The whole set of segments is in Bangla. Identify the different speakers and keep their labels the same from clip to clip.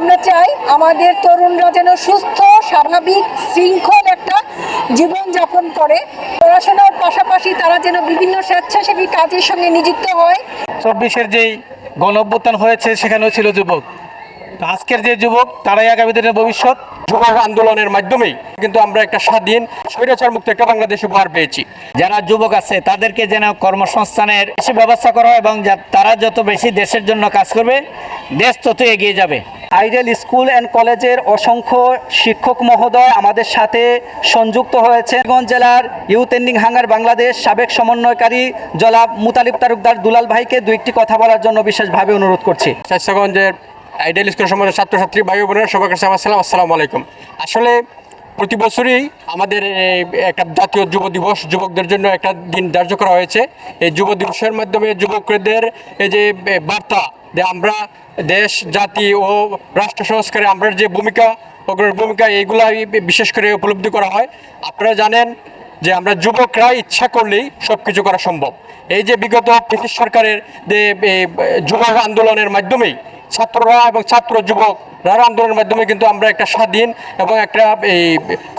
Speaker 1: আমরা চাই আমাদের তরুণরা যেন সুস্থ, স্বাভাবিক, শৃঙ্খল একটা জীবনযাপন করে। পড়াশোনার পাশাপাশি তারা যেন বিভিন্ন স্বেচ্ছাসেবী কাজের সঙ্গে নিযুক্ত হয়।
Speaker 2: চব্বিশের যেই গণ অভ্যুত্থান হয়েছে, সেখানেও ছিল যুবক। আজকের যে যুবক, তারাই আগামী দিনের ভবিষ্যৎ।
Speaker 3: যুব আন্দোলনের মাধ্যমেই কিন্তু আমরা একটা স্বাধীন স্বৈরাচার মুক্ত একটা বাংলাদেশ উপহার পেয়েছি।
Speaker 4: যারা যুবক আছে, তাদেরকে যেন কর্মসংস্থানের বেশি ব্যবস্থা করা হয় এবং তারা যত বেশি দেশের জন্য কাজ করবে, দেশ তত এগিয়ে যাবে।
Speaker 5: আইডেল স্কুল অ্যান্ড কলেজের অসংখ্য শিক্ষক মহোদয় আমাদের সাথে সংযুক্ত হয়েছে গঞ্জ জেলার ইউথ এন্ডিং হাঙ্গার বাংলাদেশ সাবেক সমন্বয়কারী জলাব মুতালিব তারুকদার দুলাল ভাইকে দু একটি কথা বলার জন্য বিশেষভাবে অনুরোধ করছি।
Speaker 3: স্বাস্থ্যগঞ্জের আইডেল স্কুল সমাজের ছাত্রছাত্রী, ভাই বোনের, সবার কাছে আমার সালাম, আসসালামু আলাইকুম। আসলে প্রতি বছরই আমাদের একটা জাতীয় যুব দিবস যুবকদের জন্য একটা দিন ধার্য করা হয়েছে। এই যুব দিবসের মাধ্যমে যুবকদের এই যে বার্তা যে আমরা দেশ, জাতি ও রাষ্ট্র সংস্কারে আমরা যে ভূমিকা, অগ্রণী ভূমিকা এইগুলাই বিশেষ করে উপলব্ধি করা হয়। আপনারা জানেন যে আমরা যুবকরা ইচ্ছা করলেই সব কিছু করা সম্ভব। এই যে বিগত ব্রিটিশ সরকারের যে যুব আন্দোলনের মাধ্যমেই ছাত্ররা এবং ছাত্র যুবক রার আন্দোলনের মাধ্যমে কিন্তু আমরা একটা স্বাধীন এবং একটা এই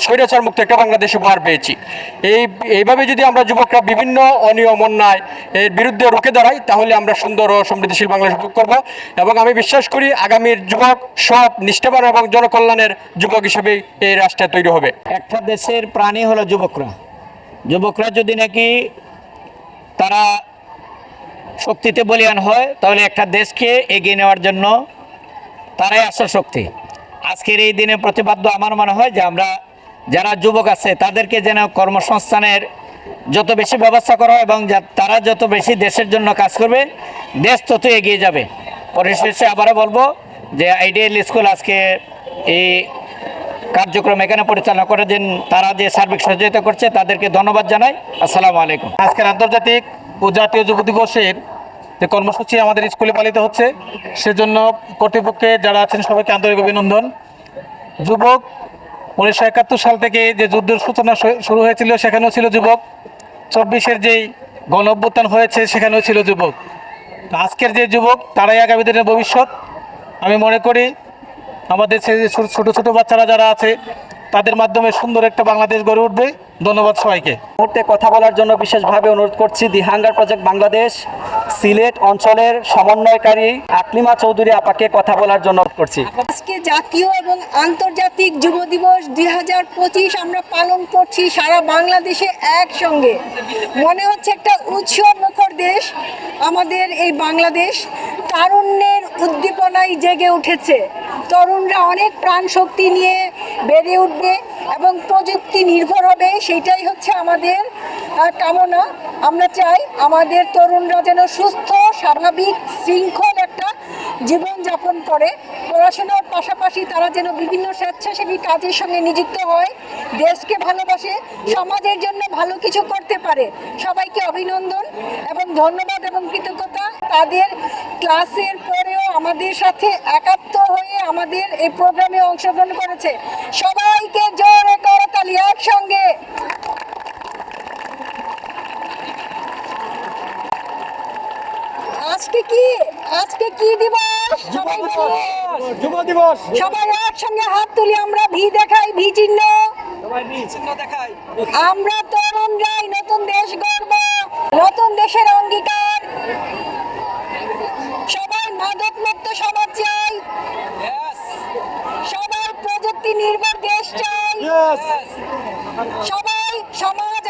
Speaker 3: স্বৈরাচার মুক্ত একটা বাংলাদেশ উপহার পেয়েছি। এই, এইভাবে যদি আমরা যুবকরা বিভিন্ন অনিয়ম, অন্যায় এর বিরুদ্ধে রুখে দাঁড়াই, তাহলে আমরা সুন্দর ও সমৃদ্ধিশীল বাংলাদেশ উপভোগ করব এবং আমি বিশ্বাস করি আগামীর যুবক সৎ নিষ্ঠাবান এবং জনকল্যাণের যুবক হিসেবে এই রাষ্ট্রে তৈরি হবে।
Speaker 4: একটা দেশের প্রাণী হলো যুবকরা। যুবকরা যদি নাকি তারা শক্তিতে বলিয়ান হয়, তাহলে একটা দেশকে এগিয়ে নেওয়ার জন্য তারাই আসল শক্তি। আজকের এই দিনে প্রতিপাদ্য আমার মনে হয় যে আমরা যারা যুবক আছে, তাদেরকে যেন কর্মসংস্থানের যত বেশি ব্যবস্থা করা হয় এবং তারা যত বেশি দেশের জন্য কাজ করবে, দেশ তত এগিয়ে যাবে। পরিশেষে আবারও বলব যে আইডিয়াল স্কুল আজকে এই কার্যক্রম এখানে পরিচালনা করে যে তারা যে সার্বিক সহযোগিতা করছে, তাদেরকে ধন্যবাদ জানাই। আসসালামু আলাইকুম।
Speaker 2: আজকের আন্তর্জাতিক ও জাতীয় যুব দিবসের যে কর্মসূচি আমাদের স্কুলে পালিত হচ্ছে, সেজন্য কর্তৃপক্ষে যারা আছেন সবাইকে আন্তরিক অভিনন্দন। যুবক উনিশশো একাত্তর সাল থেকে যে যুদ্ধের সূচনা শুরু হয়েছিল, সেখানেও ছিল যুবক। চব্বিশের যেই গণ অভ্যুত্থান হয়েছে, সেখানেও ছিল যুবক। আজকের যে যুবক, তারাই আগামী দিনের ভবিষ্যৎ। আমি মনে করি, আমাদের সেই ছোট ছোট বাচ্চারা যারা আছে, তাদের মাধ্যমে সুন্দর একটা বাংলাদেশ গড়ে উঠবে। ধন্যবাদ সবাইকে।
Speaker 5: মুহূর্তে কথা বলার জন্য বিশেষভাবে অনুরোধ করছি the hunger project Bangladesh Sylhet অঞ্চলের সমন্বয়কারী আকলিমা চৌধুরী আপাকে কথা বলার জন্য অনুরোধ করছি।
Speaker 1: আজকে জাতীয় এবং আন্তর্জাতিক যুব দিবস দুই হাজার পঁচিশ আমরা পালন করছি সারা বাংলাদেশে একসঙ্গে। মনে হচ্ছে একটা উৎসব মুখর দেশ আমাদের এই বাংলাদেশ। তারুণ্যের উদ্দীপনায় জেগে উঠেছে। তরুণরা অনেক প্রাণ শক্তি নিয়ে বেড়ে উঠবে। এবং প্রযুক্তি নির্ভর হবে সেটাই হচ্ছে আমাদের কামনা। আমরা চাই আমাদের তরুণরা যেন সুস্থ, স্বাভাবিক, শৃঙ্খল একটা জীবনযাপন করে। পড়াশোনার পাশাপাশি তারা যেন বিভিন্ন স্বেচ্ছাসেবী কাজের সঙ্গে নিযুক্ত হয়, দেশকে ভালোবাসে, সমাজের জন্য ভালো কিছু করতে পারে। সবাইকে অভিনন্দন এবং ধন্যবাদ এবং কৃতজ্ঞতা। তাদের ক্লাসের পরেও আমাদের সাথে একাত্ম হয়ে আমাদের এই প্রোগ্রামে অংশগ্রহণ করেছে। সবাইকে জোরে করতালি একসঙ্গে। আজকে কি? আজকে কি দিবস? সবাই
Speaker 3: যুব দিবস।
Speaker 1: সবাই একসঙ্গে হাত তুলি আমরা ভি দেখাই ভি চিহ্ন। আমরা তরুণরাই নতুন দেশ গড়ব। নতুন দেশের অঙ্গীকার সবাই মাদক মুক্ত সমাজ চাই সবাই প্রযুক্তি নির্ভর দেশ চাই সবাই সমাজ